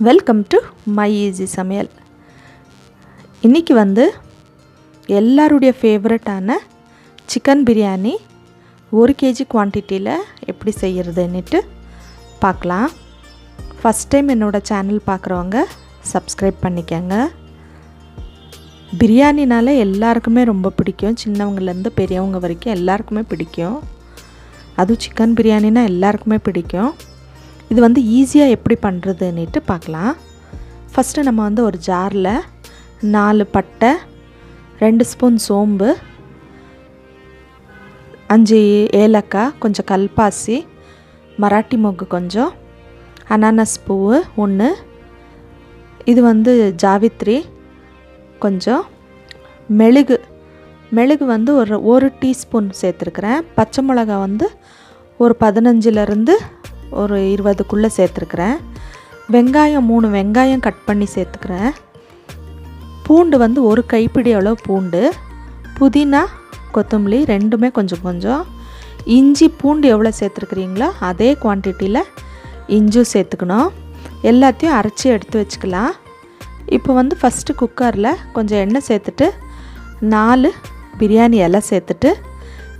Welcome to my easy சமையல் இன்றைக்கி வந்து எல்லாருடைய ஃபேவரட்டான சிக்கன் பிரியாணி ஒரு கேஜி குவான்டிட்டியில் எப்படி செய்கிறதுன்னுட்டு பார்க்கலாம். ஃபஸ்ட் டைம் என்னோடய சேனல் பார்க்குறவங்க சப்ஸ்கிரைப் பண்ணிக்கங்க. பிரியாணினால் எல்லாருக்குமே ரொம்ப பிடிக்கும். சின்னவங்கலேருந்து பெரியவங்க வரைக்கும் எல்லாருக்குமே பிடிக்கும். அதுவும் சிக்கன் பிரியாணினா எல்லாருக்குமே பிடிக்கும். இது வந்து ஈஸியாக எப்படி பண்ணுறதுன்னுட்டு பார்க்கலாம். ஃபஸ்ட்டு நம்ம வந்து ஒரு ஜாரில் நாலு பட்டை ரெண்டு ஸ்பூன் சோம்பு அஞ்சு ஏலக்காய் கொஞ்சம் கல்பாசி மராட்டி மொக்கு கொஞ்சம் அனானஸ் பூவு ஒன்று இது வந்து ஜாவித்ரி கொஞ்சம் மெழுகு மெழுகு வந்து ஒரு ஒரு டீஸ்பூன் சேர்த்துருக்குறேன். பச்சை மிளகா வந்து ஒரு பதினஞ்சுலேருந்து ஒரு இருபதுக்குள்ளே சேர்த்துருக்குறேன். வெங்காயம் மூணு வெங்காயம் கட் பண்ணி சேர்த்துக்கிறேன். பூண்டு வந்து ஒரு கைப்பிடி அளவு பூண்டு. புதினா கொத்தமல்லி ரெண்டுமே கொஞ்சம் கொஞ்சம். இஞ்சி பூண்டு எவ்வளோ சேர்த்துருக்குறீங்களோ அதே குவான்டிட்டியில் இஞ்சும் சேர்த்துக்கணும். எல்லாத்தையும் அரைச்சி எடுத்து வச்சுக்கலாம். இப்போ வந்து ஃபஸ்ட்டு குக்கரில் கொஞ்சம் எண்ணெய் சேர்த்துட்டு நாலு பிரியாணி இலை சேர்த்துட்டு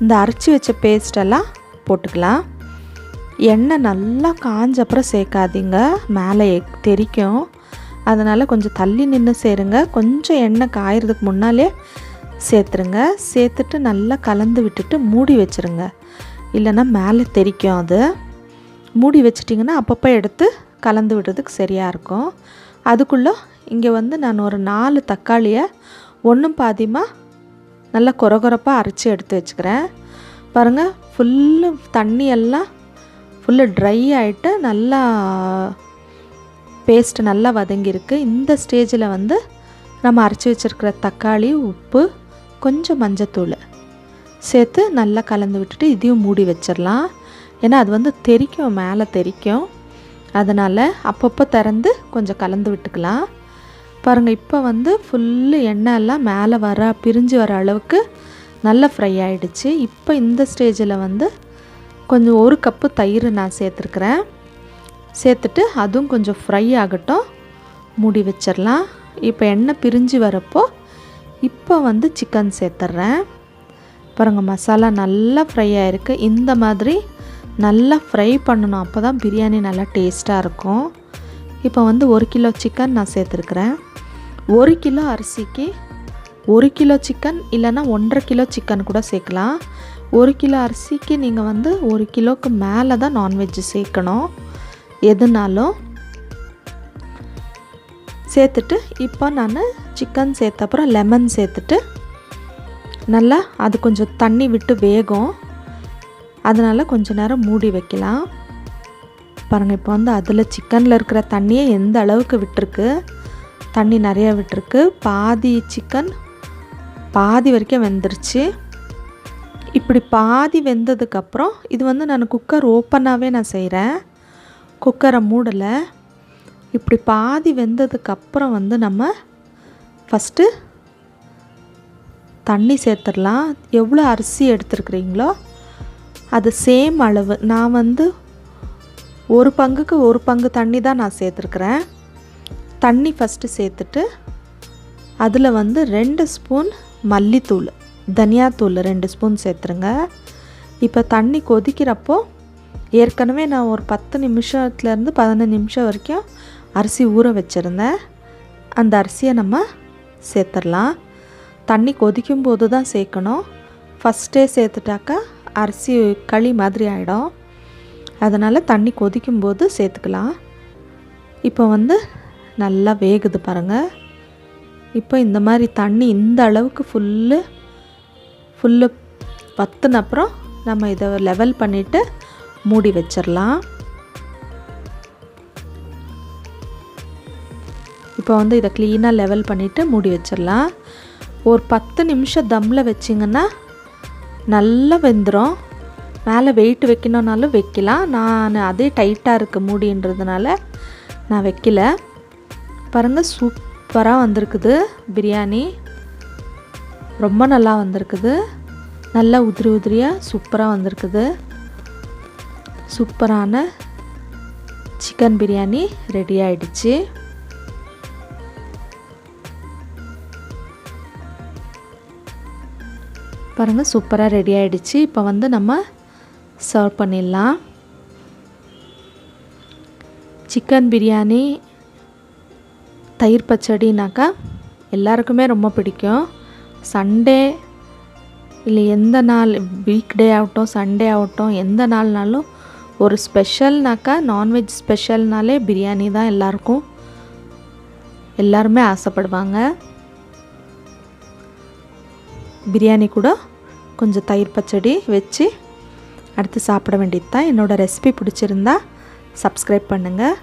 இந்த அரைச்சி வச்ச பேஸ்டெல்லாம் போட்டுக்கலாம். எண்ணெய் நல்லா காஞ்ச அப்புறம் சேர்க்காதீங்க. மேலே தெரிக்கும். அதனால் கொஞ்சம் தள்ளி நின்று சேருங்க. கொஞ்சம் எண்ணெய் காயறதுக்கு முன்னாலே சேர்த்துருங்க. சேர்த்துட்டு நல்லா கலந்து விட்டுட்டு மூடி வச்சுருங்க. இல்லைன்னா மேலே தெரிக்கும் அது. மூடி வச்சிட்டிங்கன்னா அப்பப்போ எடுத்து கலந்து விடுறதுக்கு சரியாக இருக்கும். அதுக்குள்ளே இங்கே வந்து நான் ஒரு நாலு தக்காளியை ஒன்றும் பாதியமாக நல்லா குறகுறப்பாக அரைச்சி எடுத்து வச்சுக்கிறேன். பாருங்கள் ஃபுல்லு தண்ணி எல்லாம் ஃபுல்லு ட்ரை ஆகிட்டு நல்லா பேஸ்ட்டு நல்லா வதங்கியிருக்கு. இந்த ஸ்டேஜில் வந்து நம்ம அரைச்சி வச்சுருக்கிற தக்காளி உப்பு கொஞ்சம் மஞ்சத்தூள் சேர்த்து நல்லா கலந்து விட்டுட்டு இதையும் மூடி வச்சிடலாம். ஏன்னா அது வந்து தெரிக்கும் மேலே தெரிக்கும். அதனால் அப்பப்போ திறந்து கொஞ்சம் கலந்து விட்டுக்கலாம். பாருங்கள் இப்போ வந்து ஃபுல்லு எண்ணெய் எல்லாம் மேலே வர பிரிஞ்சு வர அளவுக்கு நல்லா ஃப்ரை ஆகிடுச்சு இப்போ இந்த ஸ்டேஜில் வந்து கொஞ்சம் ஒரு கப்பு தயிர் நான் சேர்த்துருக்குறேன். சேர்த்துட்டு அதுவும் கொஞ்சம் ஃப்ரை ஆகட்டும். மூடி வச்சிடலாம். இப்போ எண்ணெய் பிரிஞ்சு வரப்போ இப்போ வந்து சிக்கன் சேர்த்துட்றேன் பாருங்கள் மசாலா நல்லா ஃப்ரை ஆகிருக்கு இந்த மாதிரி நல்லா ஃப்ரை பண்ணணும். அப்போ தான் பிரியாணி நல்லா டேஸ்ட்டாக இருக்கும். இப்போ வந்து ஒரு கிலோ சிக்கன் நான் சேர்த்துருக்குறேன். ஒரு கிலோ அரிசிக்கு ஒரு கிலோ சிக்கன் இல்லைன்னா ஒன்றரை கிலோ சிக்கன் கூட சேர்க்கலாம். ஒரு கிலோ அரிசிக்கு நீங்கள் வந்து ஒரு கிலோவுக்கு மேலே தான் நான்வெஜ் சேர்க்கணும். எதுனாலும் சேர்த்துட்டு இப்போ நான் சிக்கன் சேர்த்த அப்புறம் லெமன் சேர்த்துட்டு நல்லா அது கொஞ்சம் தண்ணி விட்டு வேகும். அதனால் கொஞ்ச நேரம் மூடி வைக்கலாம். பாருங்கள் இப்போ வந்து அதில் சிக்கனில் இருக்கிற தண்ணியை எந்த அளவுக்கு விட்டுருக்கு? தண்ணி நிறையா விட்டுருக்கு. பாதி சிக்கன் பாதி வரைக்கும் வெந்துருச்சு. இப்படி பாதி வெந்ததுக்கப்புறம் இது வந்து நான் குக்கர் ஓப்பனாகவே நான் செய்கிறேன் குக்கரை மூடலை. இப்படி பாதி வெந்ததுக்கப்புறம் வந்து நம்ம ஃபஸ்ட்டு தண்ணி சேர்த்துடலாம். எவ்வளோ அரிசி எடுத்துருக்குறீங்களோ அது சேம் அளவு. நான் வந்து ஒரு பங்குக்கு ஒரு பங்கு தண்ணி தான் நான் சேர்த்துருக்குறேன். தண்ணி ஃபஸ்ட்டு சேர்த்துட்டு அதில் வந்து ரெண்டு ஸ்பூன் மல்லித்தூள் தனியாத்தூள் ரெண்டு ஸ்பூன் சேர்த்துருங்க. இப்போ தண்ணி கொதிக்கிறப்போ ஏற்கனவே நான் ஒரு பத்து நிமிஷத்துலேருந்து பதினஞ்சு நிமிஷம் வரைக்கும் அரிசி ஊற வச்சுருந்தேன். அந்த அரிசியை நம்ம சேர்த்துடலாம். தண்ணி கொதிக்கும் போது தான் சேர்க்கணும். ஃபஸ்ட்டே சேர்த்துட்டாக்கா அரிசி களி மாதிரி ஆகிடும் அதனால் தண்ணி கொதிக்கும் போது சேர்த்துக்கலாம். இப்போ வந்து நல்லா வேகுது பாருங்கள் இப்போ இந்த மாதிரி தண்ணி இந்த அளவுக்கு ஃபுல்லு ஃபுல்லு பத்துன அப்புறம் நம்ம இதை லெவல் பண்ணிவிட்டு மூடி வச்சிடலாம். இப்போ வந்து இதை க்ளீனாக லெவல் பண்ணிவிட்டு மூடி வச்சிடலாம். ஒரு பத்து நிமிஷம் தம்மில் வச்சிங்கன்னா நல்லா வெந்துடும் மேலே வெயிட் வைக்கணுன்னாலும் வைக்கலாம். நான் அதே டைட்டாக இருக்குது மூடின்றதுனால நான் வைக்கல. பாருங்கள் சூப் சூப்பராக வந்திருக்குது. பிரியாணி ரொம்ப நல்லா வந்திருக்குது. நல்லா உதிரி உதிரியாக சூப்பராக வந்திருக்குது. சூப்பரான சிக்கன் பிரியாணி ரெடி ஆயிடுச்சு. பாருங்கள் சூப்பராக ரெடி ஆகிடுச்சு இப்போ வந்து நம்ம சர்வ் பண்ணிடலாம். சிக்கன் பிரியாணி தயிர் பச்சடினாக்கா எல்லாருக்குமே ரொம்ப பிடிக்கும். சண்டே இல்லை எந்த நாள் வீக் டே ஆகட்டும் சண்டே ஆகட்டும் எந்த நாள்னாலும் ஒரு ஸ்பெஷல்னாக்கா நான்வெஜ் ஸ்பெஷல்னாலே பிரியாணி தான் எல்லாருக்கும் எல்லாருமே ஆசைப்படுவாங்க. பிரியாணி கூட கொஞ்சம் தயிர் பச்சடி வச்சு அடுத்து சாப்பிட வேண்டியது தான் என்னோடய ரெசிபி பிடிச்சிருந்தா சப்ஸ்கிரைப் பண்ணுங்கள்